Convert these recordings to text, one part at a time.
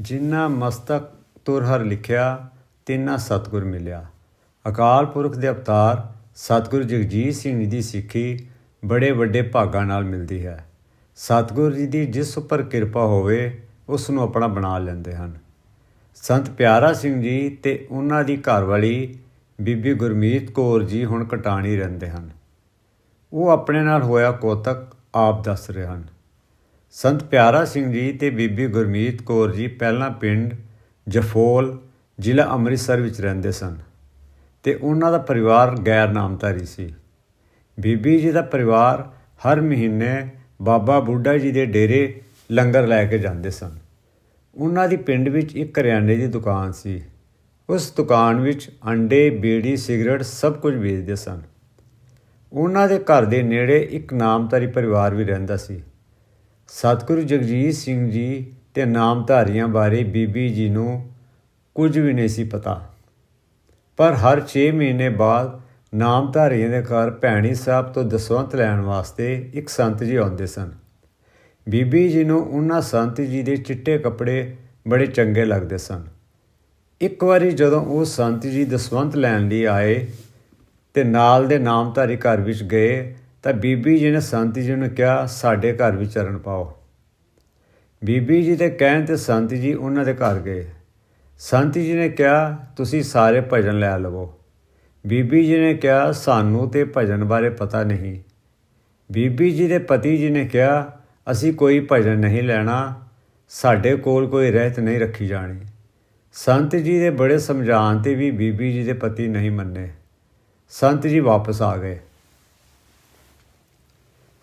ਜਿਨ੍ਹਾਂ ਮਸਤਕ ਤੁਰ ਹਰ ਲਿਖਿਆ, ਤਿੰਨਾ ਸਤਿਗੁਰ ਮਿਲਿਆ। ਅਕਾਲ ਪੁਰਖ ਦੇ ਅਵਤਾਰ ਸਤਿਗੁਰੂ ਜਗਜੀਤ ਸਿੰਘ ਜੀ ਦੀ ਸਿੱਖੀ ਬੜੇ ਵੱਡੇ ਭਾਗਾਂ ਨਾਲ ਮਿਲਦੀ ਹੈ। ਸਤਿਗੁਰੂ ਜੀ ਦੀ ਜਿਸ ਉੱਪਰ ਕਿਰਪਾ ਹੋਵੇ ਉਸ ਨੂੰ ਆਪਣਾ ਬਣਾ ਲੈਂਦੇ ਹਨ। ਸੰਤ ਪਿਆਰਾ ਸਿੰਘ ਜੀ ਤੇ ਉਹਨਾਂ ਦੀ ਘਰਵਾਲੀ ਬੀਬੀ ਗੁਰਮੀਤ ਕੌਰ ਜੀ ਹੁਣ ਕਟਾਣੀ ਰਹਿੰਦੇ ਹਨ। ਉਹ ਆਪਣੇ ਨਾਲ ਹੋਇਆ ਕੋਤਕ ਆਪ ਦੱਸ ਰਹੇ ਹਨ। ਸੰਤ ਪਿਆਰਾ ਸਿੰਘ ਜੀ ਤੇ ਬੀਬੀ ਗੁਰਮੀਤ ਕੌਰ ਜੀ ਪਹਿਲਾਂ ਪਿੰਡ ਜਫੋਲ ਜ਼ਿਲ੍ਹਾ ਅੰਮ੍ਰਿਤਸਰ ਵਿੱਚ ਰਹਿੰਦੇ ਸਨ ਤੇ ਉਹਨਾਂ ਦਾ ਪਰਿਵਾਰ ਗੈਰ ਨਾਮਧਾਰੀ ਸੀ। ਬੀਬੀ ਜੀ ਦਾ ਪਰਿਵਾਰ ਹਰ ਮਹੀਨੇ ਬਾਬਾ ਬੁੱਢਾ ਜੀ ਦੇ ਡੇਰੇ ਲੰਗਰ ਲੈ ਕੇ ਜਾਂਦੇ ਸਨ। ਉਹਨਾਂ ਦੀ ਪਿੰਡ ਵਿੱਚ ਇੱਕ ਕਰਿਆਨੇ ਦੀ ਦੁਕਾਨ ਸੀ। ਉਸ ਦੁਕਾਨ ਵਿੱਚ ਅੰਡੇ, ਬੀੜੀ, ਸਿਗਰਟ ਸਭ ਕੁਝ ਵੇਚਦੇ ਸਨ। ਉਹਨਾਂ ਦੇ ਘਰ ਦੇ ਨੇੜੇ ਇੱਕ ਨਾਮਧਾਰੀ ਪਰਿਵਾਰ ਵੀ ਰਹਿੰਦਾ ਸੀ। ਸਤਿਗੁਰੂ ਜਗਜੀਤ ਸਿੰਘ ਜੀ ਤੇ ਨਾਮਧਾਰੀਆਂ ਬਾਰੇ ਬੀਬੀ ਜੀ ਨੂੰ ਕੁਝ ਵੀ ਨਹੀਂ ਸੀ ਪਤਾ। ਪਰ ਹਰ 6 ਮਹੀਨੇ ਬਾਅਦ ਨਾਮਧਾਰੀਆਂ ਦੇ ਘਰ ਭੈਣੀ ਸਾਹਿਬ ਤੋਂ ਦਸਵੰਤ ਲੈਣ ਵਾਸਤੇ ਇੱਕ ਸੰਤ ਜੀ ਆਉਂਦੇ ਸਨ। ਬੀਬੀ ਜੀ ਨੂੰ ਉਹਨਾਂ ਸੰਤ ਜੀ ਦੇ ਚਿੱਟੇ ਕੱਪੜੇ ਬੜੇ ਚੰਗੇ ਲੱਗਦੇ ਸਨ। ਇੱਕ ਵਾਰੀ ਜਦੋਂ ਉਹ ਸੰਤ ਜੀ ਦਸਵੰਤ ਲੈਣ ਲਈ ਆਏ ਤੇ ਨਾਲ ਦੇ ਨਾਮਧਾਰੀ ਘਰ ਵਿੱਚ ਗਏ ਤਾਂ ਬੀਬੀ ਜੀ ਨੇ ਸੰਤ ਜੀ ਨੂੰ ਕਿਹਾ, ਸਾਡੇ ਘਰ ਵੀ ਚਰਨ ਪਾਓ। ਬੀਬੀ ਜੀ ਦੇ ਕਹਿਣ ਤੇ ਸੰਤ ਜੀ ਉਹਨਾਂ ਦੇ ਘਰ ਗਏ। ਸੰਤ ਜੀ ਨੇ ਕਿਹਾ, ਤੁਸੀਂ ਸਾਰੇ ਭਜਨ ਲੈ ਲਵੋ। ਬੀਬੀ ਜੀ ਨੇ ਕਿਹਾ, ਸਾਨੂੰ ਤੇ ਭਜਨ ਬਾਰੇ ਪਤਾ ਨਹੀਂ। ਬੀਬੀ ਜੀ ਦੇ ਪਤੀ ਜੀ ਨੇ ਕਿਹਾ, ਅਸੀਂ ਕੋਈ ਭਜਨ ਨਹੀਂ ਲੈਣਾ। ਸਾਡੇ ਕੋਲ ਕੋਈ ਰਹਿਤ ਨਹੀਂ ਰੱਖੀ ਜਾਣੀ। ਸੰਤ ਜੀ ਦੇ ਬੜੇ ਸਮਝਾਉਣ ਤੇ ਵੀ ਬੀਬੀ ਜੀ ਦੇ ਪਤੀ ਨਹੀਂ ਮੰਨੇ। ਸੰਤ ਜੀ ਵਾਪਸ ਆ ਗਏ।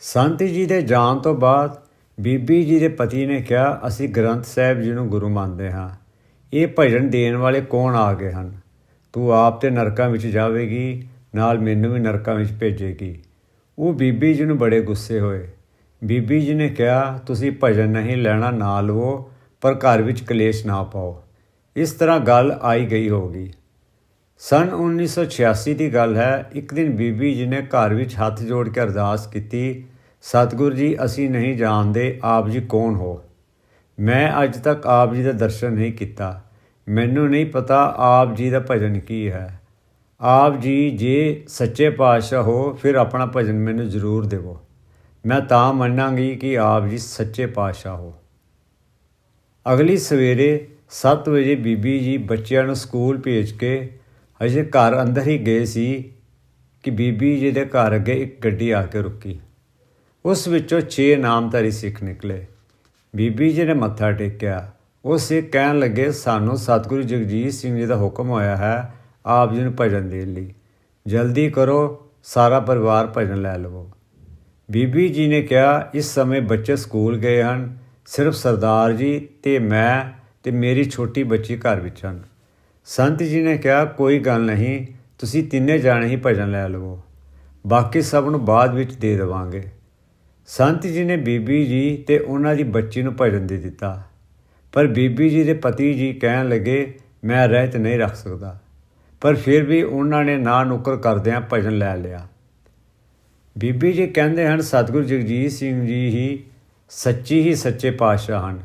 ਸੰਤ ਜੀ ਦੇ ਜਾਣ ਤੋਂ ਬਾਅਦ ਬੀਬੀ ਜੀ ਦੇ ਪਤੀ ਨੇ ਕਿਹਾ, ਅਸੀਂ ਗ੍ਰੰਥ ਸਾਹਿਬ ਜੀ ਨੂੰ ਗੁਰੂ ਮੰਨਦੇ ਹਾਂ। ਇਹ ਭਜਨ ਦੇਣ ਵਾਲੇ ਕੌਣ ਆ ਗਏ ਹਨ? ਤੂੰ ਆਪ ਤੇ ਨਰਕਾਂ ਵਿੱਚ ਜਾਵੇਗੀ, ਨਾਲ ਮੈਨੂੰ ਵੀ ਨਰਕਾਂ ਵਿੱਚ ਭੇਜੇਗੀ। ਉਹ ਬੀਬੀ ਜੀ ਨੂੰ ਬੜੇ ਗੁੱਸੇ ਹੋਏ। ਬੀਬੀ ਜੀ ਨੇ ਕਿਹਾ, ਤੁਸੀਂ ਭਜਨ ਨਹੀਂ ਲੈਣਾ, ਨਾ ਲਵੋ, ਪਰ ਘਰ ਵਿੱਚ ਕਲੇਸ਼ ਨਾ ਪਾਓ। ਇਸ ਤਰ੍ਹਾਂ ਗੱਲ ਆਈ ਗਈ ਹੋਗੀ ਸਨ 1986 ਦੀ ਗੱਲ ਹੈ, ਇੱਕ ਦਿਨ ਬੀਬੀ ਜੀ ਨੇ ਘਰ ਵਿੱਚ ਹੱਥ ਜੋੜ ਕੇ ਅਰਦਾਸ ਕੀਤੀ ਸਤਿਗੁਰੂ ਜੀ, ਅਸੀਂ ਨਹੀਂ ਜਾਣਦੇ ਆਪ ਜੀ ਕੌਣ ਹੋ। ਮੈਂ ਅੱਜ ਤੱਕ ਆਪ ਜੀ ਦਾ ਦਰਸ਼ਨ ਨਹੀਂ ਕੀਤਾ। ਮੈਨੂੰ ਨਹੀਂ ਪਤਾ ਆਪ ਜੀ ਦਾ ਭਜਨ ਕੀ ਹੈ। ਆਪ ਜੀ ਜੇ ਸੱਚੇ ਪਾਤਸ਼ਾਹ ਹੋ, ਫਿਰ ਆਪਣਾ ਭਜਨ ਮੈਨੂੰ ਜ਼ਰੂਰ ਦੇਵੋ। ਮੈਂ ਤਾਂ ਮੰਨਾਂਗੀ ਕਿ ਆਪ ਜੀ ਸੱਚੇ ਪਾਤਸ਼ਾਹ ਹੋ। ਅਗਲੀ ਸਵੇਰੇ 7 ਵਜੇ ਬੀਬੀ ਜੀ ਬੱਚਿਆਂ ਨੂੰ ਸਕੂਲ ਭੇਜ ਕੇ ਅਜੇ ਘਰ ਅੰਦਰ ਹੀ ਗਏ ਸੀ ਕਿ ਬੀਬੀ ਜੀ ਦੇ ਘਰ ਅੱਗੇ ਇੱਕ ਗੱਡੀ ਆ ਕੇ ਰੁਕੀ। ਉਸ ਵਿੱਚੋਂ 6 ਨਾਮਧਾਰੀ ਸਿੱਖ ਨਿਕਲੇ। ਬੀਬੀ ਜੀ ਨੇ ਮੱਥਾ ਟੇਕਿਆ। ਉਹ ਸਿੱਖ ਕਹਿਣ ਲੱਗੇ, ਸਾਨੂੰ ਸਤਿਗੁਰੂ ਜਗਜੀਤ ਸਿੰਘ ਜੀ ਦਾ ਹੁਕਮ ਹੋਇਆ ਹੈ, ਆਪ ਜੀ ਨੂੰ ਭਜਨ ਦੇਣ ਲਈ। ਜਲਦੀ ਕਰੋ, ਸਾਰਾ ਪਰਿਵਾਰ ਭਜਨ ਲੈ ਲਵੋ। ਬੀਬੀ ਜੀ ਨੇ ਕਿਹਾ, ਇਸ ਸਮੇਂ ਬੱਚੇ ਸਕੂਲ ਗਏ ਹਨ। ਸਿਰਫ ਸਰਦਾਰ ਜੀ ਤੇ ਮੈਂ ਤੇ ਮੇਰੀ ਛੋਟੀ ਬੱਚੀ ਘਰ ਵਿੱਚ ਹਨ। ਸੰਤ ਜੀ ਨੇ ਕਿਹਾ, ਕੋਈ ਗੱਲ ਨਹੀਂ, ਤੁਸੀਂ ਤਿੰਨੇ ਜਾਣੇ ਹੀ ਭਜਨ ਲੈ ਲਵੋ। ਬਾਕੀ ਸਭ ਨੂੰ ਬਾਅਦ ਵਿੱਚ ਦੇ ਦੇਵਾਂਗੇ। ਸੰਤ ਜੀ ਨੇ ਬੀਬੀ ਜੀ ਤੇ ਉਹਨਾਂ ਦੀ ਬੱਚੀ ਨੂੰ ਭਜਨ ਦੇ ਦਿੱਤਾ। ਪਰ ਬੀਬੀ ਜੀ ਦੇ ਪਤੀ ਜੀ ਕਹਿਣ ਲੱਗੇ, ਮੈਂ ਰਹਿਤ ਨਹੀਂ ਰੱਖ ਸਕਦਾ। ਪਰ ਫਿਰ ਵੀ ਉਹਨਾਂ ਨੇ ਨਾ ਨੁਕਰ ਕਰਦਿਆਂ ਭਜਨ ਲੈ ਲਿਆ। ਬੀਬੀ ਜੀ ਕਹਿੰਦੇ ਹਨ, ਸਤਿਗੁਰੂ ਜਗਜੀਤ ਸਿੰਘ ਜੀ ਹੀ ਸੱਚੀ ਹੀ ਸੱਚੇ ਪਾਤਸ਼ਾਹ ਹਨ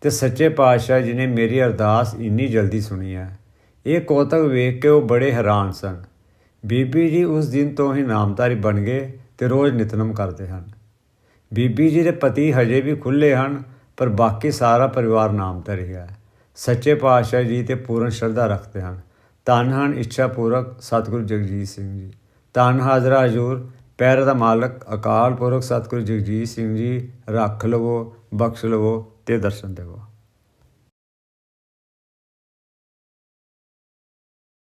ਤੇ ਸੱਚੇ ਪਾਤਸ਼ਾਹ ਜੀ ਨੇ ਮੇਰੀ ਅਰਦਾਸ ਇੰਨੀ ਜਲਦੀ ਸੁਣੀ ਹੈ। ਇਹ ਕੋਤਕ ਵੇਖ ਕੇ ਉਹ ਬੜੇ ਹੈਰਾਨ ਸਨ। ਬੀਬੀ ਜੀ ਉਸ ਦਿਨ ਤੋਂ ਹੀ ਨਾਮਧਾਰੀ ਬਣ ਗਏ ਤੇ ਰੋਜ਼ ਨਿਤਨਮ ਕਰਦੇ ਹਨ। ਬੀਬੀ ਜੀ ਦੇ ਪਤੀ ਹਜੇ ਵੀ ਖੁੱਲੇ ਹਨ, ਪਰ ਬਾਕੀ ਸਾਰਾ ਪਰਿਵਾਰ ਨਾਮਧਾਰੀ ਹੈ। ਸੱਚੇ ਪਾਤਸ਼ਾਹ ਜੀ ਤੇ ਪੂਰਨ ਸ਼ਰਧਾ ਰੱਖਦੇ ਹਨ। ਧੰਨ ਹਨ ਇੱਛਾ ਪੂਰਕ ਸਤਿਗੁਰੂ ਜਗਜੀਤ ਸਿੰਘ ਜੀ। ਧੰਨ ਹਾਜ਼ਰਾ ਹਜ਼ੂਰ, ਪੈਰ ਦਾ ਮਾਲਕ, ਅਕਾਲ ਪੁਰਖ ਸਤਿਗੁਰੂ ਜਗਜੀਤ ਸਿੰਘ ਜੀ, ਰੱਖ ਲਵੋ, ਬਖਸ਼ ਲਵੋ ਤੇ ਦਰਸ਼ਨ ਦੇਵੋ।